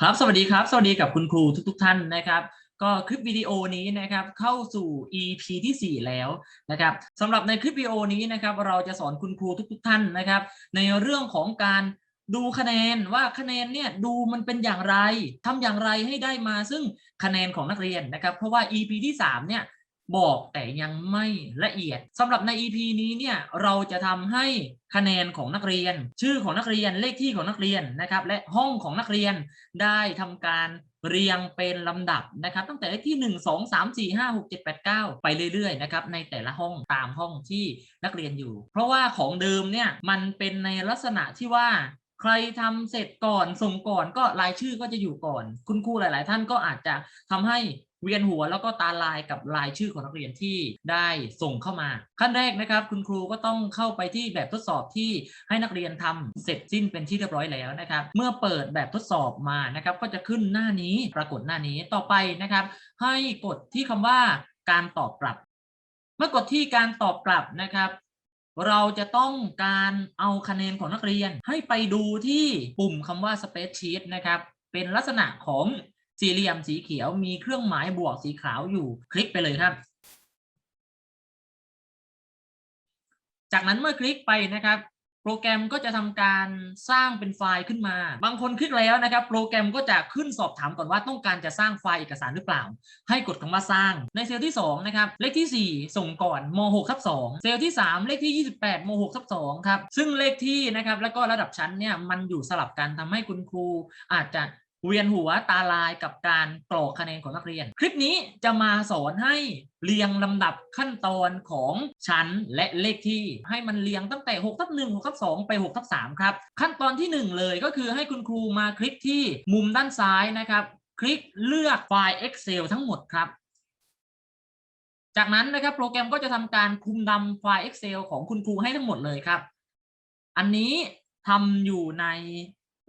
ครับ สวัสดีครับ สวัสดีกับคุณครูทุกๆทท่านนะครับ ก็คลิปวิดีโอนี้นะครับเข้าสู่ EP ที่ 4 แล้วนะครับสำหรับในคลิปวิดีโอนี้นะครับ เราจะสอนคุณครูทุกๆทท่านนะครับ ในเรื่องของการดูคะแนนว่าคะแนนเนี่ยดูมันเป็นอย่างไรทำอย่างไรให้ได้มาซึ่งคะแนนของนักเรียนนะครับ เพราะว่า EP ที่ 3 เนี่ย บอกแต่ยังไม่ละเอียดสำหรับใน EP นี้เนี่ยเราจะทำให้คะแนนของนักเรียน ชื่อของนักเรียนเลขที่ของนักเรียนนะครับ และห้องของนักเรียนได้ทำการเรียงเป็นลำดับนะครับ ตั้งแต่เลขที่ 1 2 3 4 5 6 7 8 9 ไปเรื่อยๆนะครับในแต่ละห้องตามห้องที่นักเรียนอยู่ เพราะว่าของเดิมเนี่ยมันเป็นในลักษณะที่ว่าใครทำเสร็จก่อนส่งก่อนก็รายชื่อก็จะอยู่ก่อน คุณครูหลาย ๆ ท่านก็อาจจะทำให้ เวียนหัวแล้วก็ตาลายกับรายชื่อของนักเรียนที่ได้ส่งเข้ามา ขั้นแรกนะครับ คุณครูก็ต้องเข้าไปที่แบบทดสอบที่ให้นักเรียนทำเสร็จสิ้นเป็นที่เรียบร้อยแล้วนะครับ เมื่อเปิดแบบทดสอบมานะครับ ก็จะขึ้นหน้านี้ปรากฏหน้านี้ต่อไปนะครับ ให้กดที่คำว่าการตอบกลับ เมื่อกดที่การตอบกลับนะครับเราจะต้องการเอาคะแนนของนักเรียนให้ไปดูที่ปุ่มคำว่า Space Sheet นะครับ เป็นลักษณะของ สี่เหลี่ยมสีเขียวมีเครื่องหมายบวกสีขาวอยู่คลิกไปเลยครับ จากนั้นเมื่อคลิกไปนะครับโปรแกรมก็จะทำการสร้างเป็นไฟล์ขึ้นมา บางคนคลิกแล้วนะครับ โปรแกรมก็จะขึ้นสอบถามก่อนว่าต้องการจะสร้างไฟล์เอกสารหรือเปล่า ให้กดคำว่าสร้าง ในเซลล์ที่2นะครับ เลขที่ 4 ส่งก่อนม6ทับ2เซลล์ที่ 3 เลขที่ 28ม6ทับ2ครับ ซึ่งเลขที่นะครับแล้วก็ระดับชั้นเนี่ยมันอยู่สลับกันทำให้คุณครูอาจจะ เวียนหัวตาลายกับการกรอกคะแนนของนักเรียน คลิปนี้จะมาสอนให้เรียงลำดับขั้นตอนของชั้นและเลขที่ให้มันเรียงตั้งแต่6ทับ1 6ทับ2ไป6ทับ3ครับ ขั้นตอนที่ 1 เลยก็คือให้คุณครูมาคลิกที่มุมด้านซ้ายนะครับ คลิกเลือกไฟล์ Excel ทั้งหมดครับจากนั้นนะครับโปรแกรมก็จะทำการคุมดำไฟล์ Excel ของคุณครูให้ทั้งหมดเลยครับ อันนี้ทำอยู่ใน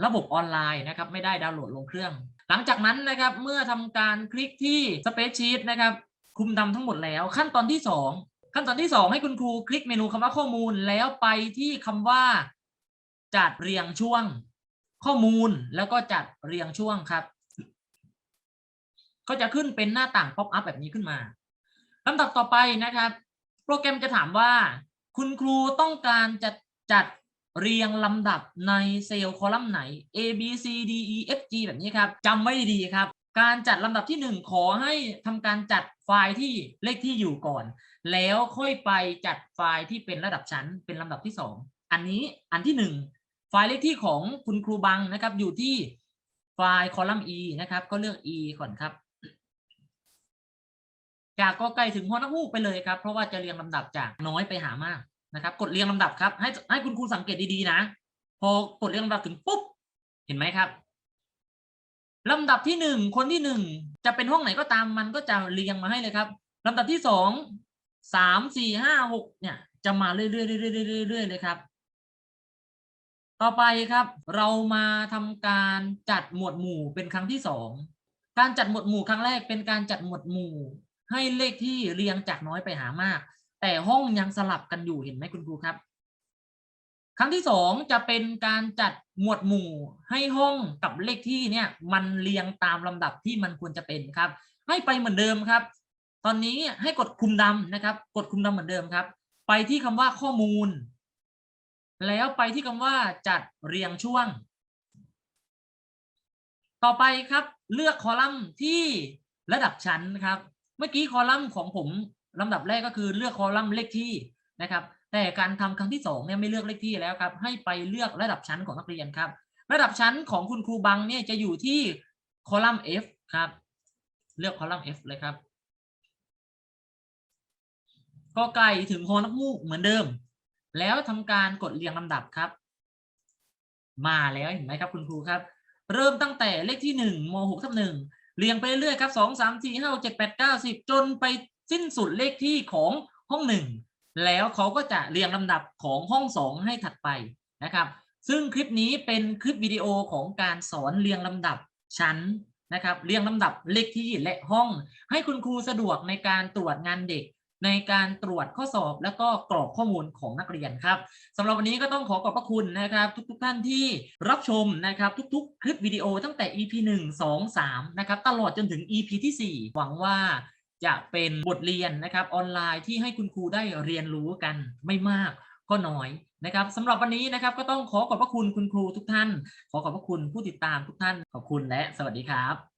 ระบบออนไลน์นะครับไม่ได้ดาวน์โหลดลงเครื่อง หลังจากนั้นนะครับเมื่อทำการคลิกที่ Spreadsheet นะครับคุมดำทั้งหมดแล้ว ขั้นตอนที่ 2 ขั้นตอนที่ 2 ให้คุณครูคลิกเมนูคำว่าข้อมูลแล้วไปที่คำว่า จัดเรียงช่วง ข้อมูลแล้วก็จัดเรียงช่วงครับ ก็จะขึ้นเป็นหน้าต่างป๊อปอัพแบบนี้ขึ้นมาลำดับต่อไปนะครับ โปรแกรมจะถามว่า คุณครูต้องการจะจัด เรียงลำดับในเซลล์คอลัมน์ไหน A B C D E F G แบบนี้ครับจำไว้ดีครับ การจัดลำดับที่ 1 ขอให้ทำการจัดไฟล์ที่เลขที่อยู่ก่อน แล้วค่อยไปจัดไฟล์ที่เป็นระดับชั้นเป็นลำดับที่ 2 อันนี้อันที่ 1 ไฟล์เลขที่ของคุณครูบังนะครับ อยู่ที่ไฟล์คอลัมน์ E นะครับ ก็เลือก E ก่อนครับจากกอไก่ถึงฮอนักฮูกไปเลยครับ เพราะว่าจะเรียงลำดับจากน้อยไปหามาก นะครับ กดเรียงลำดับครับ ให้ให้คุณครูสังเกตดีๆนะ พอกดเรียงลำดับถึงปุ๊บ เห็นไหมครับลำดับที่หนึ่งคนที่หนึ่งจะเป็นห้องไหนก็ตามมันก็จะเรียงมาให้เลยครับลำดับที่สองสามสี่ห้าหกเนี่ยจะมาเรื่อยๆเรื่อยๆเรื่อยๆเลยครับ ต่อไปครับ เรามาทำการจัดหมวดหมู่เป็นครั้งที่สองการจัดหมวดหมู่ครั้งแรกเป็นการจัดหมวดหมู่ ให้เลขที่เรียงจากน้อยไปหามาก แต่ห้องยังสลับกันอยู่เห็นไหมคุณครูครับ ครั้งที่สองจะเป็นการจัดหมวดหมู่ให้ห้องกับเลขที่เนี่ยมันเรียงตามลำดับที่มันควรจะเป็นครับ ให้ไปเหมือนเดิมครับ ตอนนี้ให้กดคุมดำนะครับ กดคุมดำเหมือนเดิมครับ ไปที่คำว่าข้อมูล แล้วไปที่คำว่าจัดเรียงช่วง ต่อไปครับเลือกคอลัมน์ที่ระดับชั้นครับ เมื่อกี้คอลัมน์ของผม ลำดับแรกก็คือเลือกคอลัมน์เลขที่นะครับ แต่การทำครั้งที่สองเนี่ยไม่เลือกเลขที่แล้วครับ ให้ไปเลือกระดับชั้นของนักเรียนครับ ระดับชั้นของคุณครูบังเนี่ยจะอยู่ที่คอลัมน์ F ครับ เลือกคอลัมน์ F เลยครับกอไก่ถึงฮอนักมูกเหมือนเดิม แล้วทำการกดเรียงลำดับครับ มาแล้วเห็นไหมครับคุณครูครับ เริ่มตั้งแต่เลขที่หนึ่งมหกทับหนึ่งเรียงไปเรื่อยๆครับสองสามสี่ห้าเจ็ดแปดเก้าสิบจนไป สิ้นสุดเลขที่ของห้องหนึ่งแล้วเขาก็จะเรียงลำดับของห้องสองให้ถัดไปนะครับซึ่งคลิปนี้เป็นคลิปวิดีโอของการสอนเรียงลำดับชั้นนะครับเรียงลำดับเลขที่และห้อง ให้คุณครูสะดวกในการตรวจงานเด็ก ในการตรวจข้อสอบแล้วก็กรอกข้อมูลของนักเรียนครับสำหรับวันนี้ก็ต้องขอขอบพระคุณนะครับ ทุกๆท่านที่รับชมนะครับทุกๆ คลิปวิดีโอตั้งแต่ EP 1 2 3นะครับตลอดจนถึง EP ที่ 4 หวังว่า จะเป็นบทเรียนนะครับออนไลน์ที่ให้คุณครูได้เรียนรู้กันไม่มากก็น้อยนะครับสำหรับวันนี้นะครับก็ต้องขอขอบพระคุณคุณครูทุกท่าน ขอขอบพระคุณผู้ติดตามทุกท่านขอบคุณและสวัสดีครับ